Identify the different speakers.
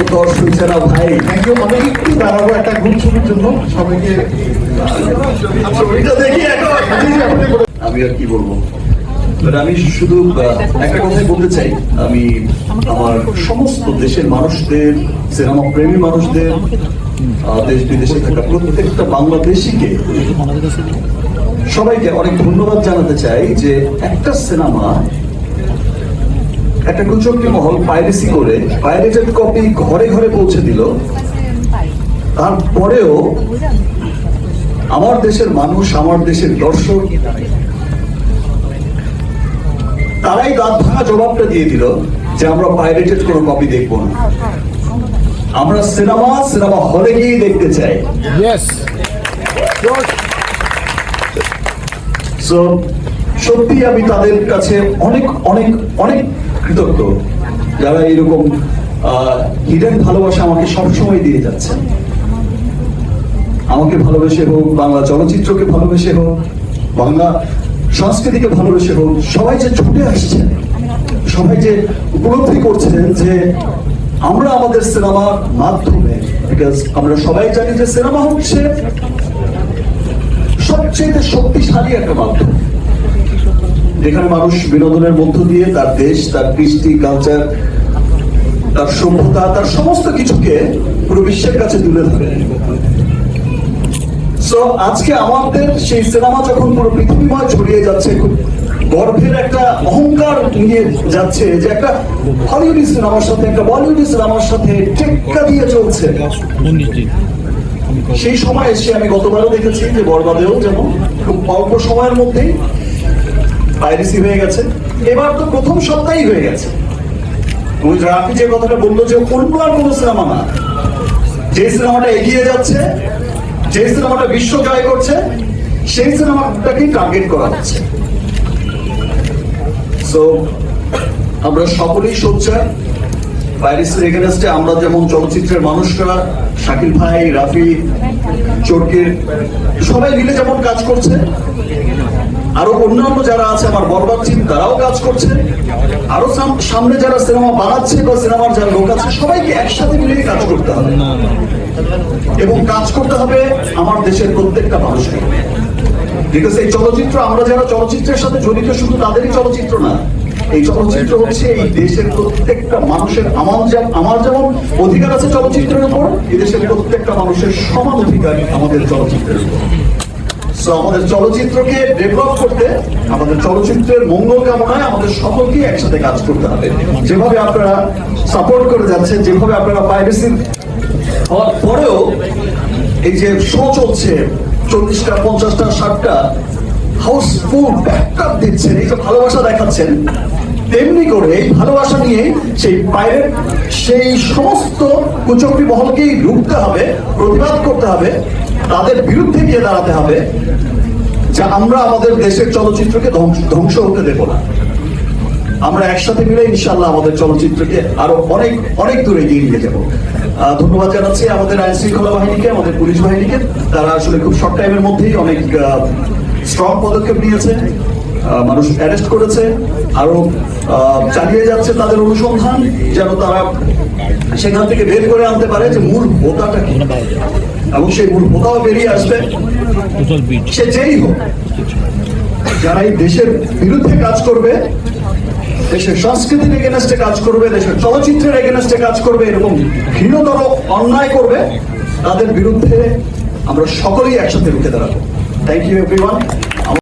Speaker 1: ভাই
Speaker 2: thank you আমি একটু দাঁড়াবো একটা গ্রুপ ছবির জন্য সবাইকে
Speaker 1: ছবিটা দেখি আমি আর কি বলব? আমি শুধু একটা কথাই বলতে চাই। আমি আমার সমস্ত দেশের মানুষদের সিনেমা প্রেমী মানুষদের দেশ বিদেশে থাকা প্রত্যেকটা বাংলাদেশিকে সবাইকে অনেক ধন্যবাদ জানাতে চাই যে একটা সিনেমা একটা কুচক্রি মহল পাইরেসি করে পাইরেটেড কপি ঘরে ঘরে পৌঁছে দিল। তারপরেও আমার দেশের মানুষ আমার দেশের দর্শক তারাই দাঁত ভাঙা জবাবটা দিয়ে দিল যে আমরা পাইরেটেড কোনো কপি দেখব না। আমরা সিনেমা সিনেমা হলে গিয়েই দেখতে চাই। সত্যি আমি তাদের কাছে অনেক অনেক অনেক কৃতজ্ঞ। যারা এরকম হিডেন ভালোবাসা আমাকে সবসময় দিয়ে যাচ্ছে। আমাকে ভালোবেসে হোক, বাংলা চলচ্চিত্রকে ভালোবেসে হোক, বাংলা সংস্কৃতিকে ভালোবেসে হোক, সবাই যে ছুটে আসছে সবাই যে উপলব্ধি করছেন যে আমরা আমাদের সিনেমার মাধ্যমে বিকজ আমরা সবাই জানি যে সিনেমা হচ্ছে সবচেয়ে শক্তিশালী একটা মাধ্যম। যেখানে মানুষ বিনোদনের মধ্য দিয়ে তার দেশ, তার কৃষ্টি কালচার তার সভ্যতা, তার সমস্ত কিছুকে পুরো বিশ্বের কাছে তুলে ধরে। আজকে আমাদের সেই সিনেমা যখন পুরো পৃথিবীময় ছড়িয়ে যাচ্ছে, খুব গর্বের একটা অহংকার নিয়ে যাচ্ছে যে একটা হলিউডি সিনেমার সাথে, একটা বলিউডি সিনেমার সাথে টেক্কা দিয়ে চলছে। সেই সময় এসে আমি গতবারও দেখেছি যে বরবাদেও যেমন, খুব অল্প সময়ের মধ্যেই পাইরেসি হয়ে গেছে। এবার তো প্রথম সপ্তাহেই হয়ে গেছে। ওই রাফি যে কথাটা বলল যে অন্য আর কোনো সিনেমা না। যে সিনেমাটা এগিয়ে যাচ্ছে, যে সিনেমাটা বিশ্ব জয় করছে, সেই সিনেমাটাকেই টার্গেট করা হচ্ছে। সো আমরা সকলেই সোচ্চার পাইরেসির এগেনস্টে আমরা যেমন চলচ্চিত্রের মানুষরা, শাকিল ভাই, রাফি চোরকির সবাই মিলে যেমন কাজ করছে আরও অন্যান্য যারা আছে আমার বরবাদ টিম তারাও কাজ করছে। আরও সামনে যারা সিনেমা বানাচ্ছে বা সিনেমার যারা লোক আছে সবাইকে একসাথে মিলে কাজ করতে হবে। এবং কাজ করতে হবে আমার দেশের প্রত্যেকটা মানুষকে। বিকজ এই চলচ্চিত্র আমরা যারা চলচ্চিত্রের সাথে জড়িত শুধু তাদেরই চলচ্চিত্র না এই চলচ্চিত্র হচ্ছে এই দেশের প্রত্যেকটা মানুষের আমার যেমন আমার যেমন অধিকার আছে চলচ্চিত্রের উপর এই দেশের প্রত্যেকটা মানুষের সমান অধিকার আমাদের চলচ্চিত্রের উপর। আমাদের চলচ্চিত্রকে ডেভেলপ করতে, আমাদের চলচ্চিত্রের মঙ্গল কামনায় আমাদের সকলকে একসাথে কাজ করতে হবে। যেভাবে আপনারা সাপোর্ট করে যাচ্ছেন, যেভাবে আপনারা পাইরেসির হওয়ার পরেও এই যে শো চলছে, চল্লিশটা, পঞ্চাশটা, ষাটটা হাউসফুল ব্যাকআপ দিচ্ছেন, এই যে ভালোবাসা দেখাচ্ছেন, তেমনি করে এই ভালোবাসা নিয়ে সেই বাইরের সেই সমস্ত কুচক্রি মহলকেই রুখতে হবে, প্রতিবাদ করতে হবে। তাদের বিরুদ্ধে গিয়ে দাঁড়াতে হবে, যে আমরা আমাদের দেশের চলচ্চিত্রকে ধ্বংস- হতে দেব না। আমরা একসাথে মিলে ইনশাল্লাহ আমাদের চলচ্চিত্রকে আরও অনেক অনেক দূরে এগিয়ে নিয়ে যাব। ধন্যবাদ জানাচ্ছি আমাদের আইন শৃঙ্খলা বাহিনীকে, আমাদের পুলিশ বাহিনীকে। তারা আসলে খুব শর্ট টাইমের মধ্যেই অনেক স্ট্রং পদক্ষেপ নিয়েছে। মানুষ অ্যারেস্ট করেছে। আরও চালিয়ে যাচ্ছে তাদের অনুসন্ধান, যেন তারা সেখান থেকে বের করে আনতে পারে যে মূল হোতাটা কি। এবং সেই মূর্খতাও বেরিয়ে আসবে। সে যেই হোক যারা এই দেশের বিরুদ্ধে কাজ করবে দেশের সংস্কৃতির এগেনস্টে কাজ করবে দেশের চলচ্চিত্রের এগেনস্টে কাজ করবে এরকম ঘৃণতর অন্যায় করবে তাদের বিরুদ্ধে আমরা সকলেই একসাথে রুখে দাঁড়াবো। Thank you everyone